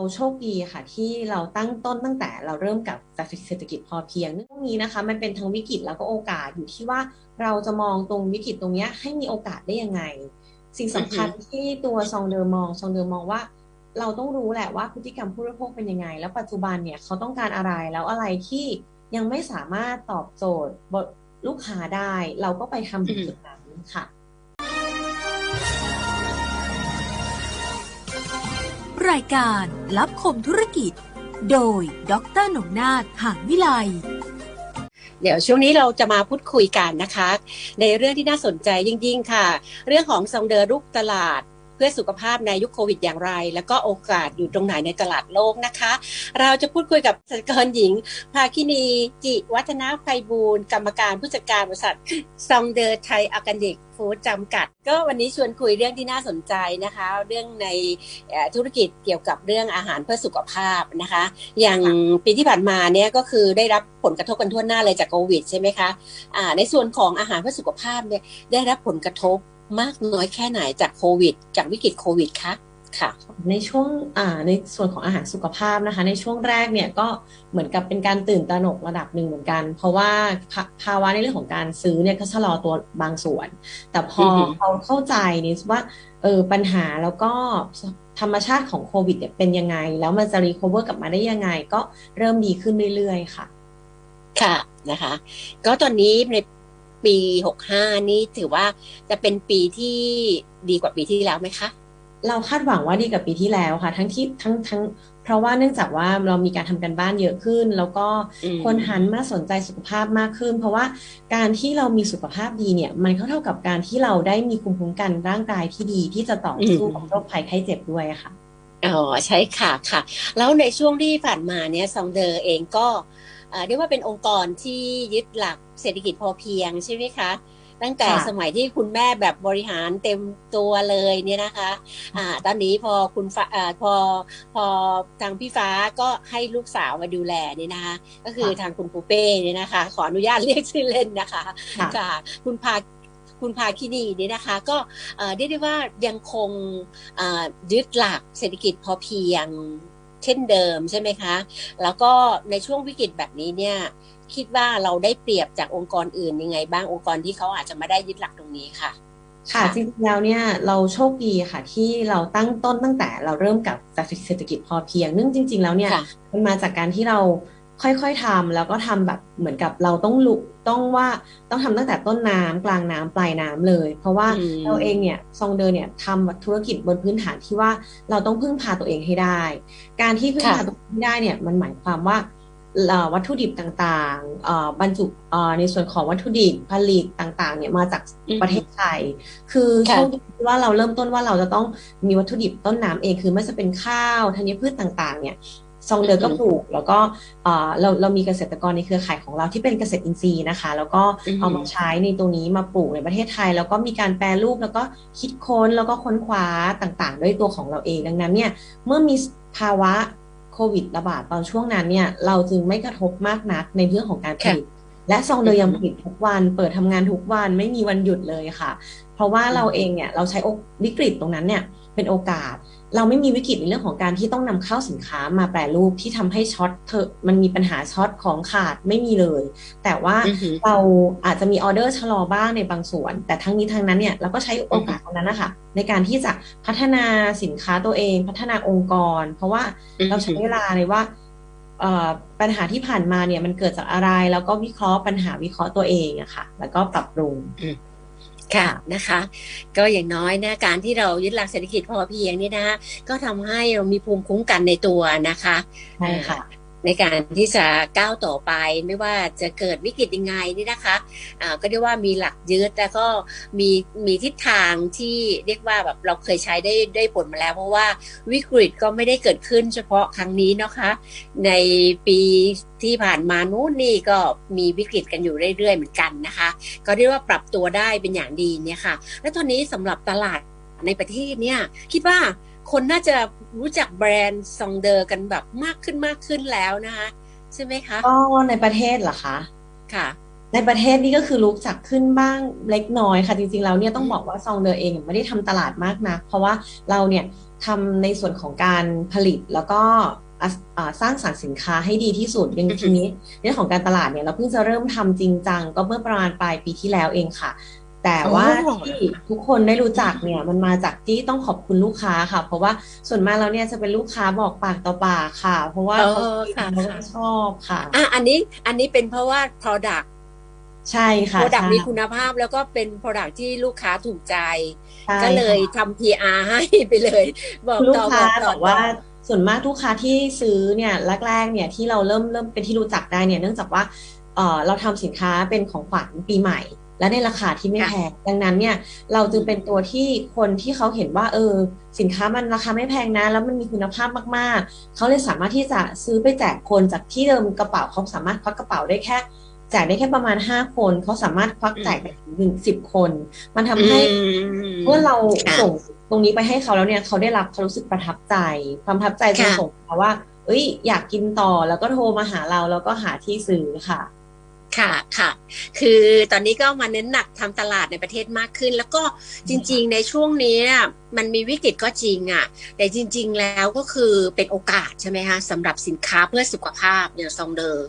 เราโชคดีค่ะที่เราตั้งต้นตั้งแต่เราเริ่มกับจากเศรษฐกิจพอเพียงเรื่องนี้นะคะมันเป็นทั้งวิกฤตแล้วก็โอกาสอยู่ที่ว่าเราจะมองตรงวิกฤตตรงเนี้ยให้มีโอกาสได้ยังไง สิ่งสำคัญที่ตัวซองเดอร์มองซองเดอร์มองว่า เราต้องรู้แหละว่าพฤติกรรมผู้บริโภคเป็นยังไง แล้วปัจจุบันเนี่ยเขาต้องการอะไรแล้วอะไรที่ยังไม่สามารถตอบโจทย์บทลูกค้าได้ เราก็ไปทำถึงจุดนั้นค่ะ รายการลับคมธุรกิจ โดยดรหนงนาถหางวิไล เดี๋ยวช่วงนี้เราจะมาพูดคุยกันนะคะ ในเรื่องที่น่าสนใจยิ่งๆค่ะ เรื่องของซองเดอร์ลูกตลาด พื่อสุขภาพในยุคโควิดอย่างไร แล้วก็โอกาสอยู่ตรงไหนในตลาดโลกนะคะ เราจะพูดคุยกับเกษตรกรหญิง ภาคินีจิวัฒนาไพบูลย์กรรมการผู้จัดการบริษัทซองเดอร์ไทยออร์แกนิกฟู้ดจำกัด ก็วันนี้ชวนคุยเรื่องที่น่าสนใจนะคะ เรื่องในธุรกิจเกี่ยวกับเรื่องอาหารเพื่อสุขภาพนะคะ อย่างปีที่ผ่านมาเนี่ยก็คือได้รับผลกระทบกันทั่วหน้าเลยจากโควิดใช่ไหมคะอ่าในส่วนของอาหารเพื่อสุขภาพเนี่ยได้รับผลกระทบ มากน้อยแค่ไหนจากโควิด จากวิกฤตโควิดคะค่ะในช่วงอ่าในส่วนของอาหารสุขภาพนะคะ ในช่วงแรกเนี่ยก็เหมือนกับเป็นการตื่นตระหนกระดับหนึ่งเหมือนกัน เพราะว่าภาภาวะในเรื่องของการซื้อเนี่ยก็ชะลอตัวบางส่วน แต่พออฮึเขาเข้าใจนี่ว่าเออปัญหาแล้วก็ธรรมชาติของโควิดเนี่ยเป็นยังไง แล้วมันจะรีค o เวอร์กลับมาได้ยังไง ก็เริ่มดีขึ้นเรื่อยๆค่ะ ค่ะนะคะ ก็ตอนนี้ใน ปี65นี้ถือว่าจะเป็นปีที่ดีกว่าปีที่แล้วไหมคะ เราคาดหวังว่าดีกับปีที่แล้วค่ะ ทั้งที่ทั้งทั้งเพราะว่าเนื่องจากว่าเรามีการทำกันบ้านเยอะขึ้น แล้วก็อืมคนหันมาสนใจสุขภาพมากขึ้น เพราะว่าการที่เรามีสุขภาพดีเนี่ย มันก็เท่ากับการที่เราได้มีภูมิคุ้มกันร่างกายที่ดีที่จะต่อสู้กับโรคภัยไข้เจ็บด้วยค่ะอ๋อใช่ค่ะค่ะ แล้วในช่วงที่ผ่านมาเนี่ยซองเดอร์เองก็เอ่อ เรียกว่าเป็นองค์กรที่ยึดหลักเศรษฐกิจพอเพียงใช่ไหมคะ ตั้งแต่ค่ะสมัยที่คุณแม่แบบบริหารเต็มตัวเลยเนี่ยนะคะอ่าตอนนี้พอคุณฟ้าอ่าพอพอทางพี่ฟ้าก็ให้ลูกสาวมาดูแลเนี่ยนะคะ ก็คือทางคุณปูเป้เนี่ยนะคะ ขออนุญาตเรียกชื่อเล่นนะคะค่ะค่ะคุณพาคุณพาคินีเนี่ยนะคะก็เอ่อเรียกได้ว่ายังคงเอ่อยึดหลักเศรษฐกิจพอเพียง เช่นเดิมใช่ไหมคะ แล้วก็ในช่วงวิกฤตแบบนี้เนี่ยคิดว่าเราได้เปรียบจากองค์กรอื่นยังไงบ้างองค์กรที่เขาอาจจะไม่ได้ยึดหลักตรงนี้ค่ะ ค่ะจริงๆแล้วเนี่ยเราโชคดีค่ะที่เราตั้งต้นตั้งแต่เราเริ่มกับจากเศรษฐกิจพอเพียงเนื่องจริง ๆ แล้วเนี่ยค่ะมันมาจากการที่เรา ค่อยๆทำแล้วก็ทำแบบเหมือนกับเราต้องรู้ต้องว่าต้องทำตั้งแต่ต้นน้ำกลางน้ำปลายน้ำเลย เพราะว่าอืมเราเองเนี่ยซองเดอร์เนี่ยทำธุรกิจบนพื้นฐานที่ว่าเราต้องพึ่งพาตัวเองให้ได้ การที่พึ่งค่ะพาตัวเองให้ได้เนี่ยมันหมายความว่าเอ่อวัตถุดิบต่างๆเอ่อบรรจุเอ่อในส่วนของวัตถุดิบผลิตต่างๆ เนี่ยมาจากอืมประเทศไทย คือค่ะโชคดีที่ว่าเราเริ่มต้นว่าเราจะต้องมีวัตถุดิบต้นน้ำเอง คือไม่ว่าจะเป็นข้าวธัญพืชต่างๆ เนี่ย ซองเดอร์ก็อือฮึปลูก แล้วก็เอ่อเราเรามีเกษตรกรในเครือข่ายของเราที่เป็นเกษตรอินทรีย์นะคะ แล้วก็อือฮึเอามาใช้ในตรงนี้มาปลูกในประเทศไทย แล้วก็มีการแปรรูปแล้วก็คิดค้นแล้วก็ค้นคว้าต่างๆ ด้วยตัวของเราเองดังนั้นเนี่ยเมื่อมีภาวะโควิดระบาดตอนช่วงนั้นเนี่ยเราจึงไม่กระทบมากนักในเรื่องของการผลิตและซองเดอร์ยังผลิตทุกวันเปิดทำงานทุกวันไม่มีวันหยุดเลยค่ะ เพราะว่าเราเองเนี่ยเราใช้โอวิกฤตตรงนั้นเนี่ยเป็นโอกาส เราไม่มีวิกฤตในเรื่องของการที่ต้องนำเข้าสินค้ามาแปรรูปที่ทำให้ช็อตเถอะมันมีปัญหาช็อตของขาดไม่มีเลย แต่ว่าอือหือเราอาจจะมีออเดอร์ชะลอบ้างในบางส่วน แต่ทั้งนี้ทั้งนั้นเนี่ยเราก็ใช้โอกาสตรงนั้นนะคะในการที่จะพัฒนาสินค้าตัวเอง พัฒนาองค์กร เพราะว่าเราใช้เวลาเลยว่าเอ่อปัญหาที่ผ่านมาเนี่ยมันเกิดจากอะไร แล้วก็วิเคราะห์ปัญหาวิเคราะห์ตัวเองอะค่ะ แล้วก็ปรับปรุง ค่ะนะคะ ก็อย่างน้อยนะการที่เรายึดหลักเศรษฐกิจพอเพียงนี่นะคะก็ทำให้เรามีภูมิคุ้มกันในตัวนะคะใช่ค่ะ ในการที่จะก้าวต่อไปไม่ว่าจะเกิดวิกฤตยังไงนี่นะคะอ่าก็เรียกว่ามีหลักยึดแล้วก็มีมีทิศทางที่เรียกว่าแบบเราเคยใช้ได้ได้ผลมาแล้ว เพราะว่าวิกฤตก็ไม่ได้เกิดขึ้นเฉพาะครั้งนี้นะคะ ในปีที่ผ่านมานู้นนี่ก็มีวิกฤตกันอยู่เรื่อยๆเหมือนกันนะคะ ก็เรียกว่าปรับตัวได้เป็นอย่างดีเนี่ยค่ะ และตอนนี้สำหรับตลาดในประเทศเนี่ยคิดว่า คนน่าจะรู้จักแบรนด์ซองเดอร์กันแบบมากขึ้นมากขึ้นแล้วนะคะใช่ไหมคะก็ในประเทศเหรอคะค่ะ ในประเทศนี่ก็คือรู้จักขึ้นบ้างเล็กน้อยค่ะ จริงๆแล้วเนี่ยต้องอืมบอกว่าซองเดอร์เองไม่ได้ทำตลาดมากนักเพราะว่าเราเนี่ยทำในส่วนของการผลิตแล้วก็อะอ่าสร้างสรรค์สินค้าให้ดีที่สุดอย่างอือฮึทีนี้เรื่องของการตลาดเนี่ยเราเพิ่งจะเริ่มทำจริงจังก็เมื่อประมาณปลายปีที่แล้วเองค่ะ แต่ว่าอ๋อที่ทุกคนได้รู้จักเนี่ยมันมาจากที่ต้องขอบคุณลูกค้าค่ะ เพราะว่าส่วนมากแล้วเนี่ยจะเป็นลูกค้าบอกปากต่อปากค่ะ เพราะว่าเอเขาอกินค่ะเขาก็ค่ะชอบค่ะอะอันนี้อันนี้เป็นเพราะว่า product ใช่ค่ะ product ใช่มีคุณภาพแล้วก็เป็น product ที่ลูกค้าถูกใจใช่ก็เลยค่ะทำ PR ให้ไปเลย บอกคือลูต่กอค้าบอกต่บอกว่าส่วนมากลูกค้าที่ซื้อเนี่ยแรกๆเนี่ยที่เราเริ่มเริ่มเป็นที่รู้จักได้เนี่ยเนื่องจากว่าเออเราทำสินค้าเป็นของขวัญปีใหม่ และในราคาที่ไม่แพงดังนั้นเนี่ยเราจึงเป็นตัวที่คนที่เขาเห็นว่าเออสินค้ามันราคาไม่แพงนะ แล้วมันมีคุณภาพมากๆ เขาเลยสามารถที่จะซื้อไปแจกคนจากที่เดิมกระเป๋าเขาสามารถควักกระเป๋าได้แค่แจกได้แค่ประมาณ5คนเขาสามารถควักแจกไปถึงหนึ่งสิบคน มันทำให้อืมเมื่อเราค่ะส่งตรงนี้ไปให้เขาแล้วเนี่ยเขาได้รับเขารู้สึกประทับใจ ความประทับใจจะค่ะส่งมาว่า เอ้ย อยากกินต่อแล้วก็โทรมาหาเราแล้วก็หาที่ซื้อค่ะ ค่ะค่ะ คือตอนนี้ก็มาเน้นหนักทำตลาดในประเทศมากขึ้น แล้วก็จริง ๆ ในช่วงนี้เนี่ยมันมีวิกฤตก็จริงอะ แต่จริง ๆ แล้วก็คือเป็นโอกาสใช่ไหมคะสำหรับสินค้าเพื่อสุขภาพอย่างซองเดอร์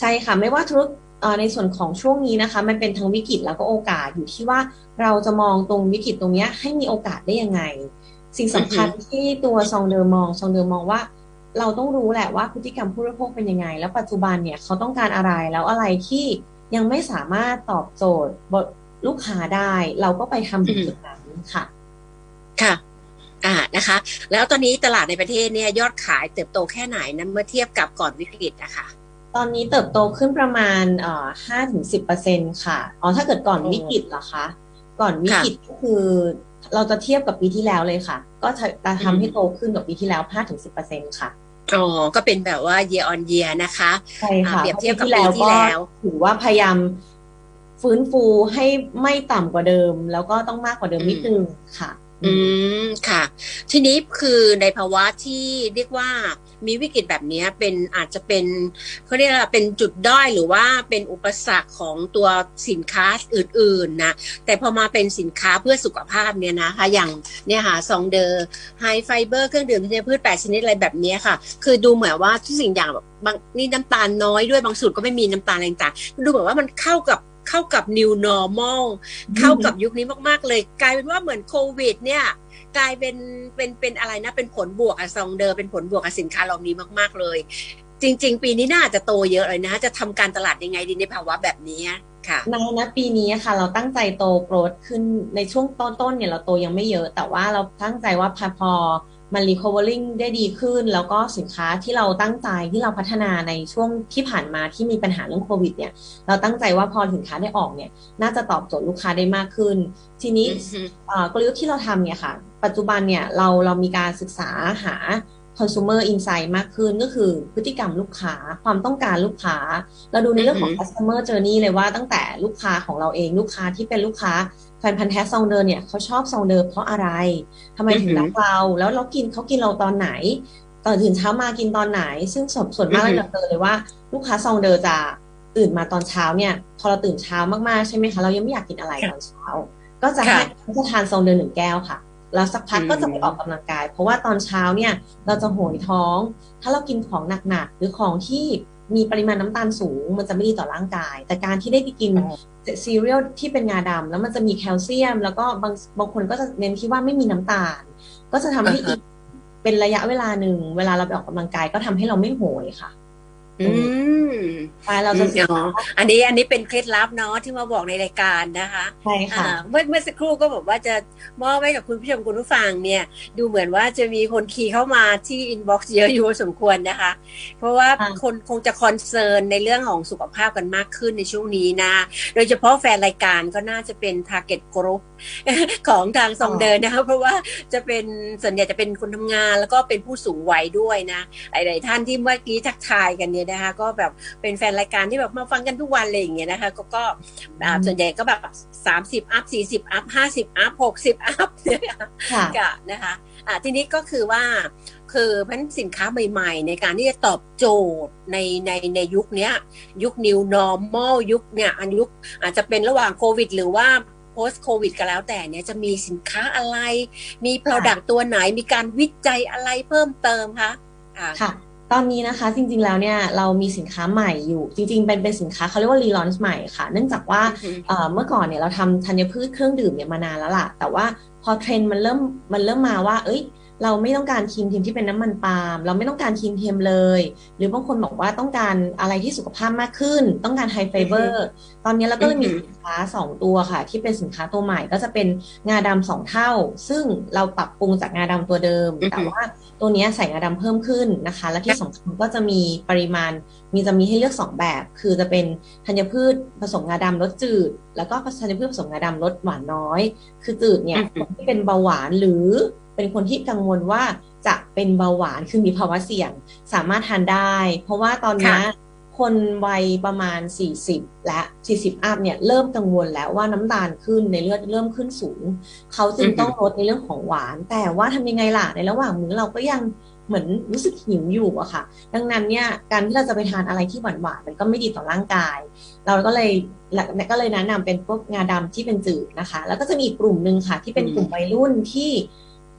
ใช่ค่ะ ไม่ว่าธุรกิจเอ่อในส่วนของช่วงนี้นะคะ มันเป็นทั้งวิกฤตแล้วก็โอกาสอยู่ที่ว่าเราจะมองตรงวิกฤตตรงเนี้ยให้มีโอกาสได้ยังไง สิ่งสำคัญที่ตัวซองเดอร์มองซองเดอร์มองว่า เราต้องรู้แหละว่าพฤติกรรมผู้บริโภคเป็นยังไง แล้วปัจจุบันเนี่ยเขาต้องการอะไรแล้วอะไรที่ยังไม่สามารถตอบโจทย์บทลูกค้าได้ เราก็ไปทำถึงจุดนั้นค่ะ ค่ะ อ่านะคะ แล้วตอนนี้ตลาดในประเทศเนี่ยยอดขายเติบโตแค่ไหนนะเมื่อเทียบกับก่อนวิกฤตนะคะตอนนี้เติบโตขึ้นประมาณเอ่อห้าถึงสิบเปอร์เซ็นค่ะ อ๋อ ถ้าเกิดก่อนโอ้วิกฤตเหรอคะ ก่อนวิกฤตก็คือ เราจะเทียบกับปีที่แล้วเลยค่ะ ก็จะจะทำให้โตขึ้นกับปีที่แล้วห้าถึงสิบเปอร์เซ็นค่ะอ๋อก็เป็นแบบว่า year on year นะคะใช่ค่ะอ่าเปรียบเทียบกับพราะปีที่แล้วก็ถือว่าพยายามฟื้นฟูให้ไม่ต่ำกว่าเดิม แล้วก็ต้องมากกว่าเดิมนิดนึงค่ะ อืมค่ะ ทีนี้คือในภาวะที่เรียกว่า มีวิกฤตแบบนี้เป็นอาจจะเป็นเขาเรียกว่าเป็นจุดด้อยหรือว่าเป็นอุปสรรคของตัวสินค้าอื่นๆนะแต่พอมาเป็นสินค้าเพื่อสุขภาพเนี่ยนะคะอย่างเนี่ยค่ะซองเดอร์ไฮไฟเบอร์เครื่องดื่มธัญพืชแปดชนิดอะไรแบบนี้ค่ะ คือดูเหมือนว่าทุกสิ่งอย่างแบบบางนี่น้ำตาลน้อยด้วยบางสูตรก็ไม่มีน้ำตาลอะไรต่างดูเหมือนว่ามันเข้ากับ เข้ากับ new normal เข้ากับยุคนี้มากๆ เลย กลายเป็นว่าเหมือนโควิด เนี่ยกลายเป็นเป็นเป็นอะไรนะเป็นผลบวกอะซองเดอร์เป็นผลบวกกับสินค้าเหล่านี้มาก ๆ เลย จริง ๆ ปีนี้น่าจะโตเยอะเลยนะ จะทำการตลาดยังไงดีในภาวะแบบนี้ค่ะในนะปีนี้ค่ะ เราตั้งใจโตโกรธขึ้นในช่วงต้นๆเนี่ยเราโตยังไม่เยอะ แต่ว่าเราตั้งใจว่าพอ พอมัน recovering ได้ดีขึ้น แล้วก็สินค้าที่เราตั้งใจที่เราพัฒนาในช่วงที่ผ่านมาที่มีปัญหาเรื่องโควิด เนี่ย เราตั้งใจว่าพอสินค้าได้ออกเนี่ย น่าจะตอบโจทย์ลูกค้าได้มากขึ้น ทีนี้อือฮึเอ่อกลยุทธ์ที่เราทำเนี่ยค่ะ ปัจจุบันเนี่ยเราเรามีการศึกษาหา consumer insight มากขึ้นก็คือพฤติกรรมลูกค้าความต้องการลูกค้า เราดูในเรื่องของอือหือ customer journey เลยว่าตั้งแต่ลูกค้าของเราเองลูกค้าที่เป็นลูกค้า แฟนพันธ์แท้ซองเดินเนี่ยเขาชอบซองเดิมเพราะอะไรทำไมถึงรักเรา แล้วเรากินเขากินเราตอนไหนตอนตื่นเช้ามากินตอนไหน ซึ่งส่วนส่วนมากอือหือเราเจอเลยว่า ลูกค้าซองเดิมจะตื่นมาตอนเช้าเนี่ยพอเราตื่นเช้ามากๆใช่ไหมคะเรายังไม่อยากกินอะไรตอนเช้า ก็จะให้เขาจะทานซองเดินหนึ่งแก้วค่ะแล้วสักพักอืมก็จะไปออกกำลังกาย เพราะว่าตอนเช้าเนี่ยเราจะโหยท้อง ถ้าเรากินของหนักๆหรือของที่ มีปริมาณน้ำตาลสูง มันจะไม่ดีต่อร่างกาย แต่การที่ได้ไปกินอ๋อซีเรียลที่เป็นงาดำแล้วมันจะมีแคลเซียม แล้วก็บางบางคนก็จะเน้นที่ว่าไม่มีน้ำตาล ก็จะทำให้อีกเป็นระยะเวลาหนึ่งเวลาเราไปออกกำลังกายก็ทำให้เราไม่โหยค่ะ อืมใช่เราจะอ๋ออันนี้อันนี้เป็นเคล็ดลับเนาะที่มาบอกในรายการนะคะใช่ค่ะอ่าเมื่อเมื่อสักครู่ก็บอกว่าจะมอบให้กับคุณผู้ชมคุณผู้ฟังเนี่ย ดูเหมือนว่าจะมีคนคีย์เข้ามาที่อินบ็อกซ์เยอะอยู่พอสมควรนะคะ เพราะว่าค่ะคนคงจะคอนเซิร์นในเรื่องของสุขภาพกันมากขึ้นในช่วงนี้นะ โดยเฉพาะแฟนรายการก็น่าจะเป็น target group ของทางซองเดินนะคะเพราะว่าจะเป็นส่วนใหญ่จะเป็นคนทำงานแล้วก็เป็นผู้สูงวัยด้วยนะหลายๆท่านที่เมื่อกี้ทักทายกันเนี่ยนะคะ ก็แบบเป็นแฟนรายการที่แบบมาฟังกันทุกวันอะไรอย่างเงี้ยนะคะ ก็ก็อ่าส่วนใหญ่ก็แบบสามสิบอัพสี่สิบอัพห้าสิบอัพหกสิบอัพเนี่ยค่ะค่ะกะนะคะอ่าทีนี้ก็คือว่าคือพันสินค้าใหม่ๆ ในการที่จะตอบโจทย์ในในในยุคเนี้ย ยุค new normal ยุคเนี่ยอันยุคอาจจะเป็นระหว่างโควิด หรือว่า post covid ก็แล้วแต่เนี่ยจะมีสินค้าอะไร มี product ตัวไหนมีการวิจัยอะไรเพิ่มเติมคะอ่าค่ะ ตอนนี้นะคะจริงๆแล้วเนี่ยเรามีสินค้าใหม่อยู่ จริง ๆ เป็นเป็นสินค้าเขาเรียกว่ารีลอนใหม่ค่ะ เนื่องจากว่าอือฮึเอ่อเมื่อก่อนเนี่ยเราทำธัญพืชเครื่องดื่มเนี่ยมานานแล้วล่ะ แต่ว่าพอเทรนด์มันเริ่มมันเริ่มมาว่า เอ้ย เราไม่ต้องการครีมเทียมที่เป็นน้ำมันปาล์มเราไม่ต้องการครีมเทียมเลย หรือบางคนบอกว่าต้องการอะไรที่สุขภาพมากขึ้น ต้องการไฮไฟเบอร์ตอนนี้เราก็เลยมีอือฮึสินค้า 2 ตัวค่ะ ที่เป็นสินค้าตัวใหม่ก็จะเป็นงาดำสองเท่า ซึ่งเราปรับปรุงจากงาดำตัวเดิมอือฮึแต่ว่า ตัวเนี้ยใส่งาดำเพิ่มขึ้นนะคะ และที่สำคัญก็จะมีปริมาณมีจะมีให้เลือก 2 แบบ คือจะเป็นธัญพืชผสมงาดำรสจืด แล้วก็ธัญพืชผสมงาดำรสหวานน้อย คือจืดเนี่ยอือฮึคนที่เป็นเบาหวานหรือเป็นคนที่กังวลว่าจะเป็นเบาหวานคือมีภาวะเสี่ยงสามารถทานได้ เพราะว่าตอนเนี้ย คนวัยประมาณ 40 และ 40 อัพเนี่ยเริ่มกังวลแล้วว่าน้ำตาลขึ้นในเลือดเริ่มขึ้นสูง เขาจึงอือฮึต้องลดในเรื่องของหวาน แต่ว่าทำยังไงล่ะในระหว่างมื้อเราก็ยังเหมือนรู้สึกหิวอยู่อะค่ะ ดังนั้นเนี่ยการที่เราจะไปทานอะไรที่หวานหวานๆมันก็ไม่ดีต่อร่างกาย เราก็เลยก็เลยแนะนำเป็นพวกงาดำที่เป็นจืดนะคะ แล้วก็จะมีอีกกลุ่มหนึ่งค่ะ ที่เป็นอืมกลุ่มวัยรุ่นที่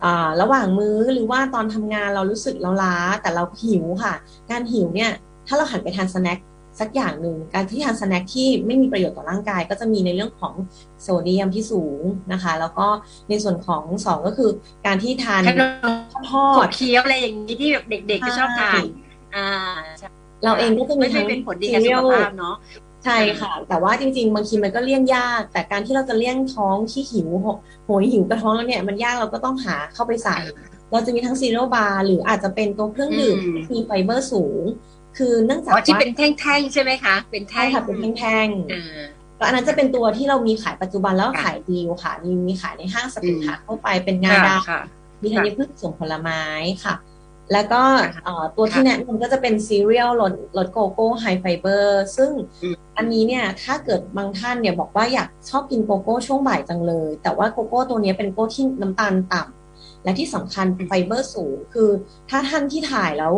อ่าระหว่างมื้อหรือว่าตอนทำงานเรารู้สึกเราล้าแต่เราหิวค่ะ การหิวเนี่ย ถ้าเราหันไปทานสแน็คสักอย่างหนึ่งการที่ทานสแน็คที่ไม่มีประโยชน์ต่อร่างกาย ก็จะมีในเรื่องของโซเดียมที่สูงนะคะ แล้วก็ในส่วนของสองก็คือ การที่ทานขนมทอขดบเคี้ยวอะไรอย่างนี้ที่แบบเด็กๆจะชอบทานอ่าใช่เราเองก็จะมีไม่ไม่ทั้งเป็นผลดีกับสุข cereal ภาพเนาะใช่ค่ะ แต่ว่าจริงๆ บางทีมันก็เลี่ยงยาก แต่การที่เราจะเลี่ยงท้องที่หิวโหโหยหิวกระท้องแล้วเนี่ยมันยากเราก็ต้องหาเข้าไปใส่ เราจะมีทั้งซีเรียลบาร์หรืออาจจะเป็นตัวเครื่องดื่มอืมที่มีไฟเบอร์สูง คือเนื่องจากอ๋อที่ว่าเป็นแท่งๆใช่ไหมคะ เป็นแท่ใช่งค่ะเป็นแท่งอ่าๆแล้วอันนั้นจะเป็นตัวที่เรามีขายปัจจุบันแล้วก็ค่ะขายดีอยู่ค่ะมีมีขายในห้างสรรพสินค้าทั่วไปเป็นงาค่ะดำค่ะมีธัญพืชผสมผลไม้ค่ะ แล้วก็ค่ะเอ่อตัวที่ค่ะแนะนำก็จะเป็นซีเรียลรสรสโกโก้ไฮไฟเบอร์ซึ่งอืม อันนี้เนี่ยถ้าเกิดบางท่านเนี่ยบอกว่าอยากชอบกินโกโก้ช่วงบ่ายจังเลย แต่ว่าโกโก้ตัวเนี้ยเป็นโกโก้ที่น้ำตาลต่ำและที่สำคัญไฟเบอร์สูง คือถ้าท่านที่ถ่ายแล้ว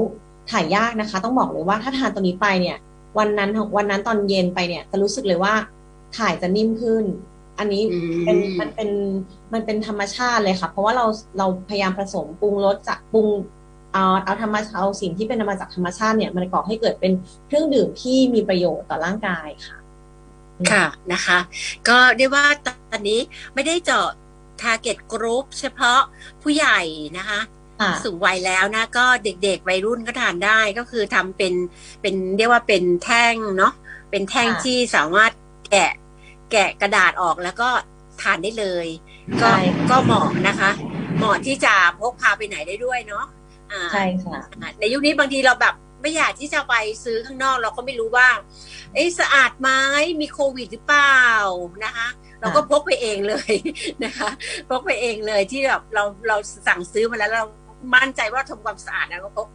ถ่ายยากนะคะ ต้องบอกเลยว่าถ้าทานตัวนี้ไปเนี่ย วันนั้นวันนั้นตอนเย็นไปเนี่ย จะรู้สึกเลยว่าถ่ายจะนิ่มขึ้น อันนี้อืมเป็นมันเป็นมันเป็นธรรมชาติเลยค่ะ เพราะว่าเราเราพยายามผสมปรุงรสจากปรุงเอาเอาธรรมชาติเอาสิ่งที่เป็นมาจากธรรมชาติเนี่ย มันก่อให้เกิดเป็นเครื่องดื่มที่มีประโยชน์ต่อร่างกายค่ะ ค่ะนะคะ ก็เรียกว่าตอนนี้ไม่ได้เจาะ target group เฉพาะผู้ใหญ่นะคะค่ะ สูงวัยแล้วนะก็เด็กๆวัยรุ่นก็ทานได้ก็คือทำเป็นเป็นเรียกว่าเป็นแท่งเนาะเป็นแท่งค่ะที่สามารถแกะแกะกระดาษออกแล้วก็ทานได้เลย ก็ใช่ก็เหมาะนะคะเหมาะที่จะพกพาไปไหนได้ด้วยเนาะอ่าใช่ค่ะในยุคนี้บางทีเราแบบไม่อยากที่จะไปซื้อข้างนอกเราก็ไม่รู้ว่าเอ๊ะสะอาดไหมมีโควิดหรือเปล่านะคะ เราก็พกไปเองเลยนะคะ พกไปเองเลยที่แบบเราเราสั่งซื้อมาแล้วเรา มั่นใจว่าทำความสะอาดแล้วก็พก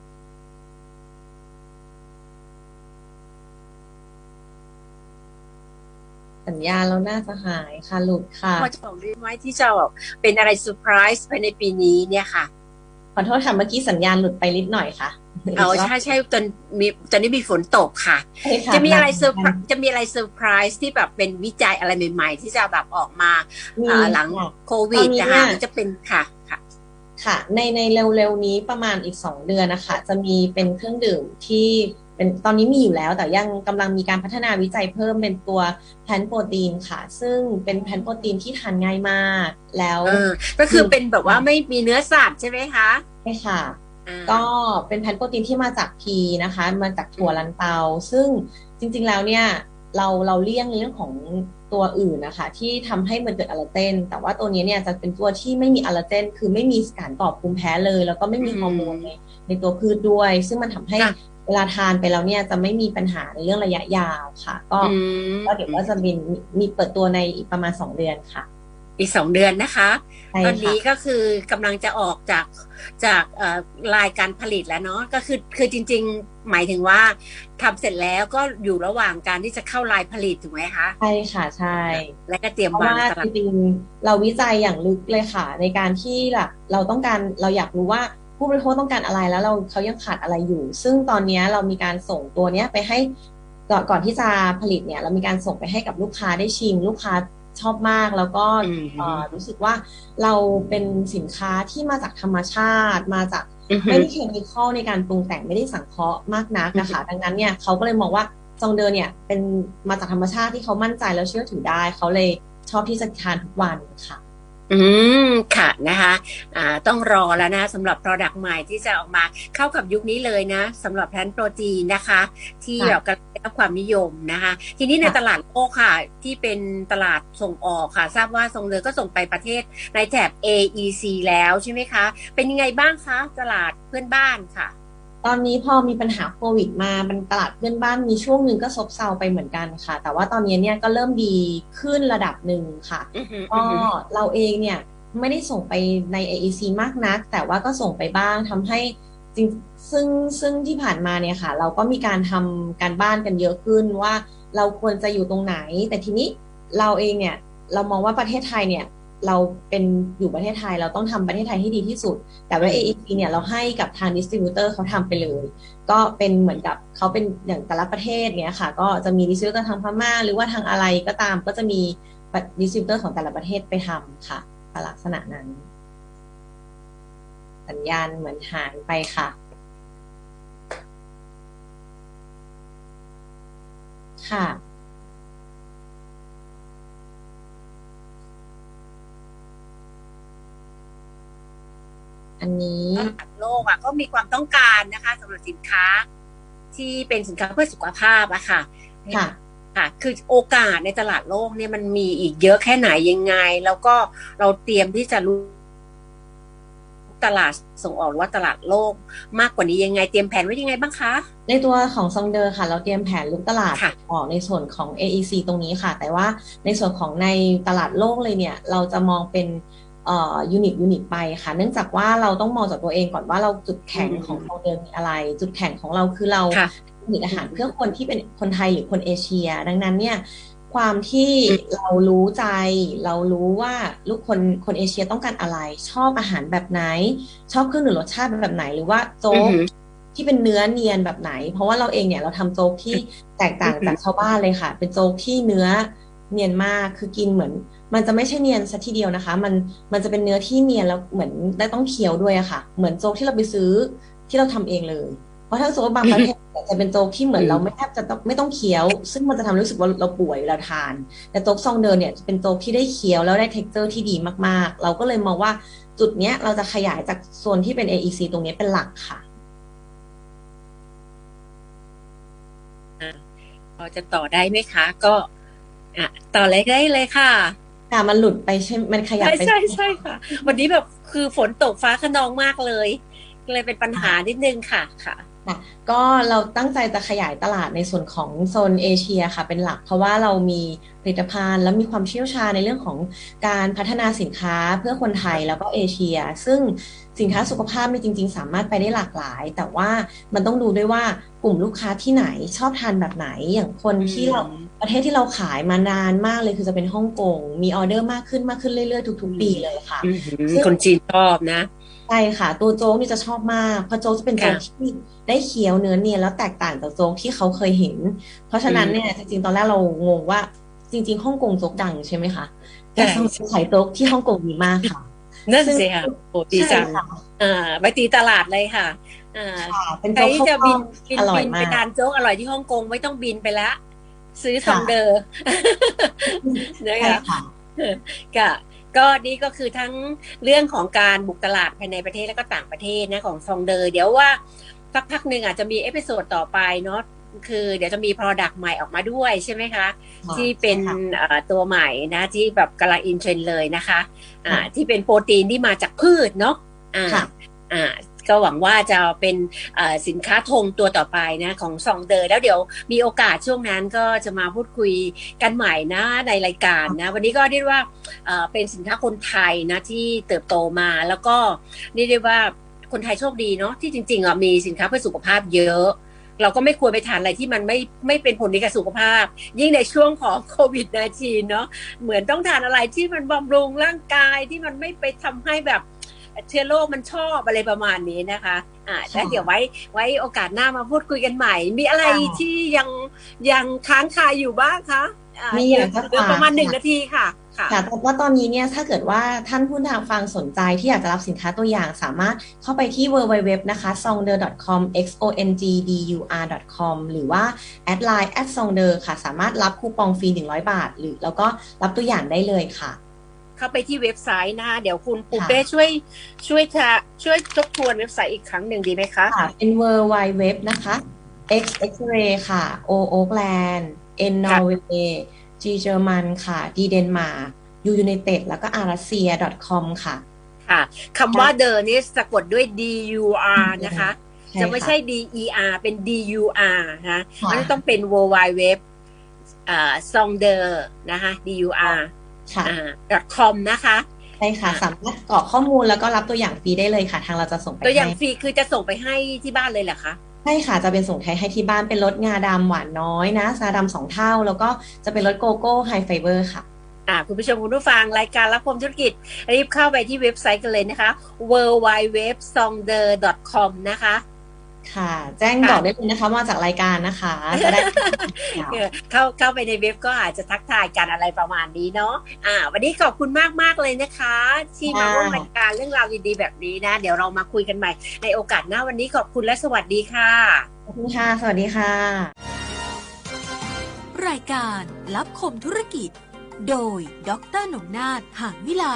สัญญาณเราน่าจะหายค่ะหลุดค่ะว่าจะบอกได้ไหมที่จะแบบเป็นอะไรเซอร์ไพรส์ภายในปีนี้เนี่ยค่ะ ขอโทษค่ะเมื่อกี้สัญญาณหลุดไปนิดหน่อยค่ะเอาใช่ใช่ตอนมีตอนนี้มีฝนตกค่ะใช่ค่จะมีอะไรเซอร์ไพรส์จะมีอะไรเซอร์ไพรส์ที่แบบเป็นวิจัยอะไรใหม่ ๆ ที่จะแบบออกมามีอ่าหลังค่ะโควิดตอนนี้นะคะเนี่ยจะเป็นค่ะ ค่ะค่ะ ในในเร็วๆนี้ประมาณอีก 2 เดือนนะคะ จะมีเป็นเครื่องดื่มที่เป็นตอนนี้มีอยู่แล้วแต่ยังกำลังมีการพัฒนาวิจัยเพิ่มเป็นตัวแพลนโปรตีนค่ะ ซึ่งเป็นแพลนโปรตีนที่ทานง่ายมากแล้วเออก็คือเป็นแบบว่าไม่มีเนื้อสัตว์ใช่ไหมคะใช่ค่ะอ่าก็เป็นแพลนโปรตีนที่มาจากพีนะคะ มาจากถั่วลันเตา ซึ่งจริงๆแล้วเนี่ยเราเราเลี่ยงในเรื่องของ ตัวอื่นนะคะ ที่ทำให้มันเกิดอะลาเจนแต่ว่าตัวนี้เนี่ยจะเป็นตัวที่ไม่มีอะลาเจนคือไม่มีสารก่อภูมิแพ้เลย แล้วก็ไม่มีฮอร์โมนในในตัวพืชด้วย ซึ่งมันทำให้เวลาทานไปแล้วเนี่ยจะไม่มีปัญหาในเรื่องระยะยาวค่ะ ก็อืมก็เดี๋ยวก็จะมีมีเปิดตัวในอีกประมาณสองเดือนค่ะ อีกสองเดือนนะคะใช่ตอนค่ะนี้ก็คือกำลังจะออกจากจากเอ่อรายการผลิตแล้วเนาะก็คือคือจริง ๆ หมายถึงว่าทำเสร็จแล้วก็อยู่ระหว่างการที่จะเข้ารายผลิตถูกไหมคะใช่ค่ะใช่ และก็เตรียมเพราะวางว่าตจลาดริงๆเราวิจัยอย่างลึกเลยค่ะ ในการที่ล่ะเราต้องการเราอยากรู้ว่าผู้บริโภคต้องการอะไรแล้วเราเขายังขาดอะไรอยู่ ซึ่งตอนนี้เรามีการส่งตัวเนี้ยไปให้ก่อนก่อนที่จะผลิตเนี่ย เรามีการส่งไปให้กับลูกค้าได้ชิม ลูกค้า ชอบมาก แล้วก็อืมเอ่อรู้สึกว่าเราเป็นสินค้าที่มาจากธรรมชาติ มาจากอือฮึไม่ได้เคมีคอลในการปรุงแต่งไม่ได้สังเคราะห์มากนักนะคะ ดังนั้นเนี่ยเขาก็เลยมองว่าซองเดอเนี่ยเป็นมาจากธรรมชาติที่เขามั่นใจแล้วเชื่อถือได้ เขาเลยชอบที่จะทานทุกวันค่ะ อืมค่ะนะคะอ่าต้องรอแล้วนะสำหรับ Product ใหม่ที่จะออกมาเข้ากับยุคนี้เลยนะสำหรับแพลนโปรตีนนะคะ ที่ค่ะแบบกำลัง ได้รับความนิยมนะคะ ทีนี้ในค่ะตลาดโลกค่ะ ที่เป็นตลาดส่งออกค่ะ ทราบว่าทรงเรือก็ส่งไปประเทศในแถบ AEC แล้วใช่ไหมคะ เป็นยังไงบ้างคะตลาดเพื่อนบ้านค่ะ ตอนนี้พอมีปัญหาโควิดมามันตลาดเพื่อนบ้านมีช่วงหนึ่งก็ซบเซาไปเหมือนกันค่ะ แต่ว่าตอนนี้เนี่ยก็เริ่มดีขึ้นระดับหนึ่งค่ะอือหือก็เราเองเนี่ยไม่ได้ส่งไปใน AEC มากนัก แต่ว่าก็ส่งไปบ้างทำให้ จริงซึ่งซึ่งที่ผ่านมาเนี่ยค่ะ เราก็มีการทำการบ้านกันเยอะขึ้นว่าเราควรจะอยู่ตรงไหน แต่ทีนี้เราเองเนี่ยเรามองว่าประเทศไทยเนี่ยเราเป็นอยู่ประเทศไทยเราต้องทำประเทศไทยให้ดีที่สุด แต่ว่า AEC เนี่ยเราให้กับทางดิสติบิวเตอร์เขาทำไปเลย ก็เป็นเหมือนกับเขาเป็นอย่างแต่ละประเทศเนี้ยค่ะ ก็จะมีดิสติบิวเตอร์ทางพม่าหรือว่าทางอะไรก็ตามก็จะมีดิสติบิวเตอร์ของแต่ละประเทศไปทำค่ะลักษณะนั้น สัญญาณเหมือนหายไปค่ะ ค่ะ อันนี้ตลาดโลกอะก็มีความต้องการนะคะสำหรับสินค้า ที่เป็นสินค้าเพื่อสุขภาพอะค่ะ ค่ะค่ะคือโอกาสในตลาดโลกเนี่ยมันมีอีกเยอะแค่ไหนยังไง แล้วก็เราเตรียมที่จะรู้ ตลาดส่งออกหรือว่าตลาดโลก มากกว่านี้ยังไงเตรียมแผนไว้ยังไงบ้างคะ ในตัวของซองเดอร์ค่ะ เราเตรียมแผนลุกตลาดค่ะออกในส่วนของ AEC ตรงนี้ค่ะ แต่ว่าในส่วนของในตลาดโลกเลยเนี่ย เราจะมองเป็นเอ่อยูนิตยูนิตไปค่ะ เนื่องจากว่าเราต้องมองจากตัวเองก่อนว่าเราจุดแข็งของซองเดอร์มีอะไร จุดแข็งของเราคือเราค่ะผลิตอาหารเพื่อคนที่เป็นคนไทยหรือคนเอเชีย ดังนั้นเนี่ย ความที่อืมเรารู้ใจ เรารู้ว่าลูกคนคนเอเชียต้องการอะไร ชอบอาหารแบบไหน ชอบเครื่องดื่มรสชาติแบบไหน หรือว่าโจ๊อืกอหือที่เป็นเนื้อเนียนแบบไหน เพราะว่าเราเองเนี่ยเราทำโจ๊กที่แตกต่างอือหือจากชาวบ้านเลยค่ะ เป็นโจ๊กที่เนื้อเนียนมากคือกินเหมือน มันจะไม่ใช่เนียนซะทีเดียวนะคะ มันมันจะเป็นเนื้อที่เนียนแล้วเหมือนได้ต้องเคี้ยวด้วยอะค่ะ เหมือนโจ๊กที่เราไปซื้อที่เราทำเองเลย เพราะถ้าสมมติว่าบางประเทศเนี่ยจะเป็นโจ๊กที่เหมือนอืมเราไม่แทบจะต้องไม่ต้องเคี้ยว ซึ่งมันจะทำให้รู้สึกว่าเราป่วยเวลาทาน แต่โจ๊กซองเดินเนี่ยจะเป็นโจ๊กที่ได้เคี้ยวแล้วได้เท็กเจอร์ที่ดีมากๆ เราก็เลยมองว่าจุดเนี้ยเราจะขยายจากโซนที่เป็น AEC ตรงนี้เป็นหลักค่ะพอจะต่อได้ไหมคะ ก็อะต่อเลยได้เลยค่ะค่ะมันหลุดไปใช่ มันขยับใช่ไป ใช่ใช่ค่ะ วันนี้แบบคือฝนตกฟ้าขนองมากเลย เลยเป็นปัญหานิดนึงค่ะค่ะ ค่ะก็เราตั้งใจจะขยายตลาดในส่วนของโซนเอเชียค่ะเป็นหลัก เพราะว่าเรามีผลิตภัณฑ์ และมีความเชี่ยวชาญในเรื่องของการพัฒนาสินค้าเพื่อคนไทยแล้วก็เอเชีย ซึ่งสินค้าสุขภาพมีจริง ๆ สามารถไปได้หลากหลาย แต่ว่ามันต้องดูด้วยว่ากลุ่มลูกค้าที่ไหนชอบทานแบบไหนอย่างคนที่เราประเทศที่เราขายมานานมากเลยคือจะเป็นฮ่องกงมีออเดอร์มากขึ้นมากขึ้นเรื่อยๆทุก ๆ ปีเลยค่ะคนจีนชอบนะ ใช่ค่ะ ตัวโจ๊กนี่จะชอบมาก เพราะโจ๊กจะเป็นโจ๊กค่ะที่ได้เคี้ยวเนื้อเนียนแล้วแตกต่างจากโจ๊กที่เขาเคยเห็น เพราะฉะนั้นเนี่ยจริงๆตอนแรกเรางงว่าจริงๆฮ่องกงโจ๊กดังใช่ไหมคะแต่สมัยขายโจ๊กที่ฮ่องกงดีมากค่ะนั่นซึ่งสิค่ะโอ้ดีจัใช่งค่ะอ่าไปตีตลาดเลยค่ะอ่าค่ะเป็นใครโจ๊กที่ข้าวจะกบิล้อนงบินอร่อยบินไปมากทานโจ๊กอร่อยที่ฮ่องกงไม่ต้องบินไปละ ซื้อซค่ะองเดอร์นะใช่คะค่ะ ก็ก็นี่ก็คือทั้งเรื่องของการบุกตลาดภายในประเทศและก็ต่างประเทศนะของซองเดอร์เดี๋ยวว่าสักพักหนึ่งอาจจะมีเอพิโซดต่อไปเนาะคือเดี๋ยวจะมี Product ใหม่ออกมาด้วยใช่ไหมคะ ที่เป็นใช่ค่ะเอ่อตัวใหม่นะที่แบบกำลังอินเทรนด์เลยนะคะอ่าค่ะที่เป็นโปรตีนที่มาจากพืชเนาะอ่าค่ะอ่า ก็หวังว่าจะเป็นสินค้าธงตัวต่อไปนะของซองเดอร์แล้วเดี๋ยวมีโอกาสช่วงนั้นก็จะมาพูดคุยกันใหม่นะในรายการนะวันนี้ก็เรียกว่าเป็นสินค้าคนไทยนะที่เติบโตมาแล้วก็นี่เรียกว่าคนไทยโชคดีเนาะที่จริงๆอะมีสินค้าเพื่อสุขภาพเยอะเราก็ไม่ควรไปทานอะไรที่มันไม่ไม่เป็นผลดีกับสุขภาพ ยิ่งในช่วงของโควิด -19 เนาะเหมือนต้องทานอะไรที่มันบำรุงร่างกายที่มันไม่ไปทำให้แบบ เชื้อโรคมันชอบอะไรประมาณนี้นะคะอ่าแล้วเดี๋ยวไว้ไว้โอกาสหน้ามาพูดคุยกันใหม่ มีอะไรค่ะที่ยังยังค้างคาอยู่บ้างคะอ่ามีอยากจะเหลือประมาณฝากหนึ่งนาทีค่ะค่ะแต่ว่าตอนนี้เนี่ยถ้าเกิดว่าท่านผู้นำฟังสนใจที่อยากจะรับสินค้าตัวอย่างสามารถเข้าไปที่ www นะคะ songder.com x o n g d u r.com หรือว่าแอดไลน์ at songder ค่ะ สามารถรับคูปองฟรี 100 บาท หรือแล้วก็รับตัวอย่างได้เลยค่ะ เข้าไปที่เว็บไซต์นะคะเดี๋ยวคุณปูค่ะเป้ช่วยช่วยจะช่วยทบทวนเว็บไซต์อีกครั้งหนึ่งดีไหมคะค่ะเป็น w w w นะคะ x x-ray ค่ะ o oakland n norway g เยอรมันค่ะ d เดนมาร์ก u united แล้วก็ a รัสเซีย com ค่ะ ค่ะคำว่าเดอนี้สะกดด้วย D U R นะคะใช่จะไม่ค่ะใช่ D E R เป็น D U R นะค่ะมันต้องเป็น w w w อ่า songder นะคะ D U R ค่ะอ่า com นะคะใช่ค่ะ สามารถกรอกข้อมูลแล้วก็รับตัวอย่างฟรีได้เลยค่ะ ทางเราจะส่งไปตัวอย่างให้ฟรีคือจะส่งไปให้ที่บ้านเลยเหรอคะใช่ค่ะจะเป็นส่งไทยให้ที่บ้านเป็นรสงาดำหวานน้อยนะงาดำสองเท่า แล้วก็จะเป็นรสโกโก้ไฮไฟเบอร์ค่ะอ่าคุณผู้ชมคุณผู้ฟังรายการรับพมธุรกิจ รีบเข้าไปที่เว็บไซต์กันเลยนะคะ w w w s o n g d e r com นะคะ ค่ะ แจ้งบอกได้เลยนะคะมาจากรายการนะคะจะได้เออเข้าเข้าไปในเว็บก็อาจจะทักทายกันอะไรประมาณนี้เนาะอ่า วันนี้ขอบคุณมากมากๆเลยนะคะ ที่มาร่วมรายการเรื่องราวดีๆแบบนี้นะ เดี๋ยวเรามาคุยกันใหม่ ในโอกาสหน้าวันนี้ขอบคุณและสวัสดีค่ะขอบคุณค่ะ สวัสดีค่ะ รายการลับคมธุรกิจ โดยดรหนงนาถหานวิไล